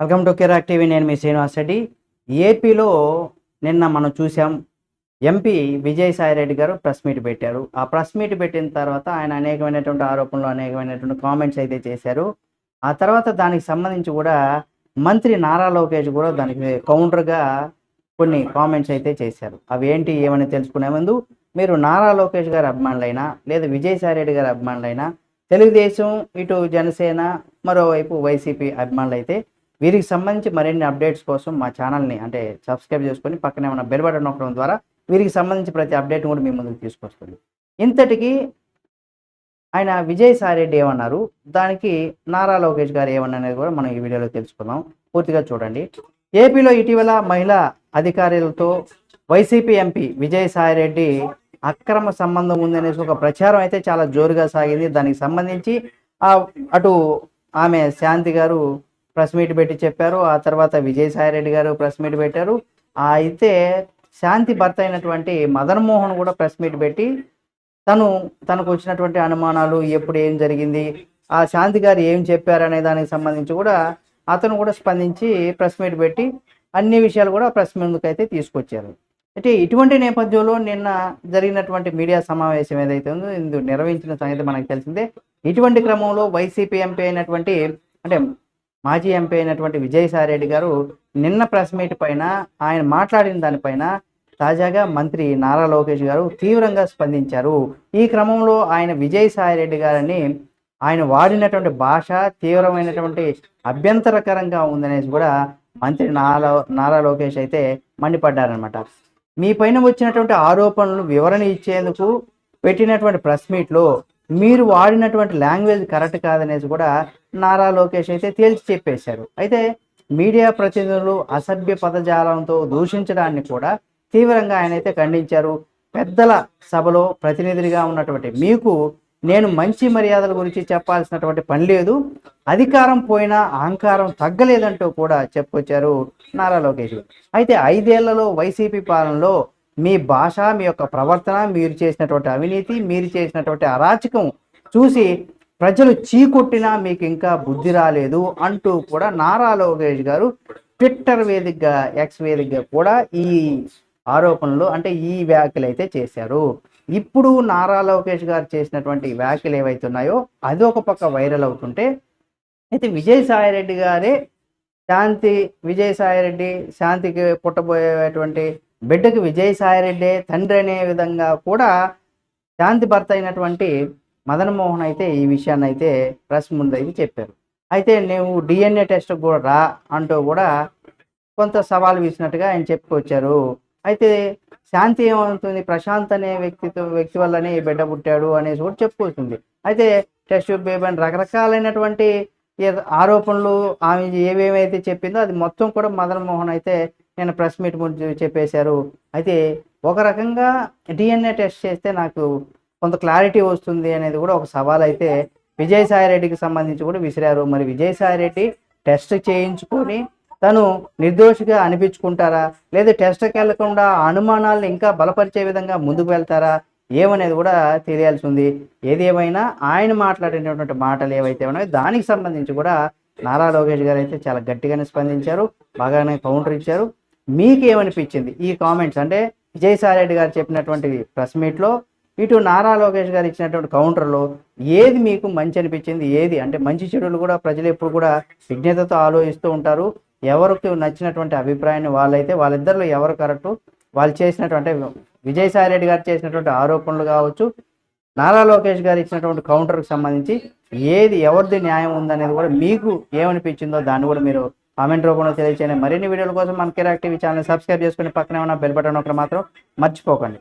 Welcome to Kirik TV నేను మీ శ్రీనివాస్ రెడ్డి. ఏపీలో నిన్న మనం చూసాం ఎంపీ విజయసాయి రెడ్డి గారు ప్రెస్ మీట్ పెట్టారు. ఆ ప్రెస్ మీట్ పెట్టిన తర్వాత ఆయన అనేకమైనటువంటి ఆరోపణలు అనేకమైనటువంటి కామెంట్స్ అయితే చేశారు. ఆ తర్వాత దానికి సంబంధించి కూడా మంత్రి నారా లోకేష్ కూడా దానికి కౌంటర్గా కొన్ని కామెంట్స్ అయితే చేశారు. అవి ఏంటి ఏమని తెలుసుకునే ముందు మీరు నారా లోకేష్ గారి అభిమానులైనా లేదా విజయసాయి రెడ్డి గారి అభిమానులైనా తెలుగుదేశం ఇటు జనసేన మరోవైపు వైసీపీ అభిమానులు అయితే వీరికి సంబంధించి మరిన్ని అప్డేట్స్ కోసం మా ఛానల్ని అంటే సబ్స్క్రైబ్ చేసుకొని పక్కనే ఉన్న బెల్ బటన్ నొక్కడం ద్వారా వీరికి సంబంధించి ప్రతి అప్డేట్ కూడా మీ ముందుకు తీసుకొస్తుంది. ఇంతటికి ఆయన విజయసాయి రెడ్డి ఏమన్నారు? దానికి నారా లోకేష్ గారు ఏమన్నది కూడా మనం ఈ వీడియోలో తెలుసుకుందాం. పూర్తిగా చూడండి. ఏపీలో ఇటీవల మహిళా అధికారులతో వైసీపీ ఎంపీ విజయసాయి రెడ్డి అక్రమ సంబంధం ఉందనేసి ఒక ప్రచారం అయితే చాలా జోరుగా సాగింది. దానికి సంబంధించి అటు ఆమె శాంతి గారు ప్రెస్ మీట్ పెట్టి చెప్పారు. ఆ తర్వాత విజయసాయి రెడ్డి గారు ప్రెస్ మీట్ పెట్టారు. అయితే శాంతి భర్త అయినటువంటి మదన్ మోహన్ కూడా ప్రెస్ మీట్ పెట్టి తను తనకు వచ్చినటువంటి అనుమానాలు ఎప్పుడు ఏం జరిగింది ఆ శాంతి గారు ఏం చెప్పారనే దానికి సంబంధించి కూడా అతను కూడా స్పందించి ప్రెస్ మీట్ పెట్టి అన్ని విషయాలు కూడా ప్రెస్ ముందుకు అయితే తీసుకొచ్చారు. అయితే ఇటువంటి నేపథ్యంలో నిన్న జరిగినటువంటి మీడియా సమావేశం ఏదైతే ఉందో ఇందు నిర్వహించిన సంగతి మనకు తెలిసిందే. ఇటువంటి క్రమంలో వైసీపీ ఎంపీ అయినటువంటి అంటే మాజీ ఎంపీ అయినటువంటి విజయసాయిరెడ్డి గారు నిన్న ప్రెస్ మీట్ పైన ఆయన మాట్లాడిన దానిపైన తాజాగా మంత్రి నారా లోకేష్ గారు తీవ్రంగా స్పందించారు. ఈ క్రమంలో ఆయన విజయసాయిరెడ్డి గారిని ఆయన వాడినటువంటి భాష తీవ్రమైనటువంటి అభ్యంతరకరంగా ఉందనేసి కూడా మంత్రి నారా నారా లోకేష్ అయితే మండిపడ్డారనమాట మీ పైన వచ్చినటువంటి ఆరోపణలు వివరణ ఇచ్చేందుకు పెట్టినటువంటి ప్రెస్ మీట్లో మీరు వాడినటువంటి లాంగ్వేజ్ కరెక్ట్ కాదనేసి కూడా నారా లోకేష్ అయితే తేల్చి చెప్పేశారు. అయితే మీడియా ప్రతినిధులు అసభ్య పదజాలంతో దూషించడాన్ని కూడా తీవ్రంగా ఆయన అయితే ఖండించారు. పెద్దల సభలో ప్రతినిధిగా ఉన్నటువంటి మీకు నేను మంచి మర్యాదల గురించి చెప్పాల్సినటువంటి పని లేదు. అధికారం పోయినా అహంకారం తగ్గలేదంటూ కూడా చెప్పుకొచ్చారు నారా లోకేష్. అయితే ఐదేళ్ళలో వైసీపీ పాలనలో మీ భాష మీ యొక్క ప్రవర్తన మీరు చేసినటువంటి అవినీతి మీరు చేసినటువంటి అరాచకం చూసి ప్రజలు చీకొట్టినా మీకు ఇంకా బుద్ధి రాలేదు అంటూ కూడా నారా లోకేష్ గారు ట్విట్టర్ వేదికగా ఎక్స్ వేదికగా కూడా ఈ ఆరోపణలు అంటే ఈ వ్యాఖ్యలు అయితే చేశారు. ఇప్పుడు నారా లోకేష్ గారు చేసినటువంటి వ్యాఖ్యలు ఏవైతే ఉన్నాయో అది ఒక పక్క వైరల్ అవుతుంటే అయితే విజయసాయి రెడ్డి గారే శాంతి విజయసాయి రెడ్డి శాంతికి పుట్టబోయేటువంటి బిడ్డకు విజయసాయి రెడ్డి తండ్రి అనే విధంగా కూడా శాంతి భర్త అయినటువంటి మదనమోహన్ అయితే ఈ విషయాన్ని అయితే ప్రెస్ ముందు అయితే చెప్పారు. అయితే నువ్వు డిఎన్ఏ టెస్ట్ కూడా రా అంటూ కూడా కొంత సవాల్ వేసినట్టుగా ఆయన చెప్పుకొచ్చారు. అయితే శాంతి ఏమవుతుంది ప్రశాంత్ అనే వ్యక్తితో వ్యక్తి వల్లనే ఈ బిడ్డ పుట్టాడు అనేసి కూడా చెప్పుకొస్తుంది అయితే టెస్ట్ బేబీ అని రకరకాలైనటువంటి ఆరోపణలు ఆమె ఏవేమైతే చెప్పిందో అది మొత్తం కూడా మదన్ మోహన్ అయితే నేను ప్రెస్ మీట్ ముందు చెప్పేశారు. అయితే ఒక రకంగా డిఎన్ఏ టెస్ట్ చేస్తే నాకు కొంత క్లారిటీ వస్తుంది అనేది కూడా ఒక సవాల్ అయితే విజయసాయి రెడ్డికి సంబంధించి కూడా విసిరారు. మరి విజయసాయి రెడ్డి టెస్ట్ చేయించుకొని తను నిర్దోషిగా అనిపించుకుంటారా? లేదా టెస్ట్కి వెళ్ళకుండా అనుమానాలను ఇంకా బలపరిచే విధంగా ముందుకు వెళ్తారా? ఏమనేది కూడా తెలియాల్సి ఉంది ఏదేమైనా ఆయన మాట్లాడినటువంటి మాటలు ఏవైతే ఉన్నాయో దానికి సంబంధించి కూడా నారా లోకేష్ గారు అయితే చాలా గట్టిగానే స్పందించారు. బాగానే కౌంటర్ ఇచ్చారు. మీకు ఏమనిపించింది ఈ కామెంట్స్ అంటే విజయసాయిరెడ్డి గారు చెప్పినటువంటి ప్రెస్ మీట్లో ఇటు నారా లోకేష్ గారు ఇచ్చినటువంటి కౌంటర్లో ఏది మీకు మంచి అనిపించింది? ఏది? అంటే మంచి చెడులు కూడా ప్రజలు ఎప్పుడు కూడా విజ్ఞతతో ఆలోచిస్తూ ఉంటారు. ఎవరికి నచ్చినటువంటి అభిప్రాయాన్ని వాళ్ళైతే వాళ్ళిద్దరిలో ఎవరు కరెక్ట్ వాళ్ళు చేసినటువంటి విజయసాయిరెడ్డి గారు చేసినటువంటి ఆరోపణలు కావచ్చు నారా లోకేష్ గారు ఇచ్చినటువంటి కౌంటర్కి సంబంధించి ఏది ఎవరిది న్యాయం ఉందనేది కూడా మీకు ఏమనిపించిందో దాన్ని కూడా మీరు కామెంట్ రూపంలో తెలియజేయండి మరిన్ని వీడియోల కోసం మన కిరాక్ టీవీ ఛానల్ సబ్స్క్రైబ్ చేసుకుని పక్కనే ఉన్న బెల్ బటన్ ఒకటి మాత్రం మర్చిపోకండి.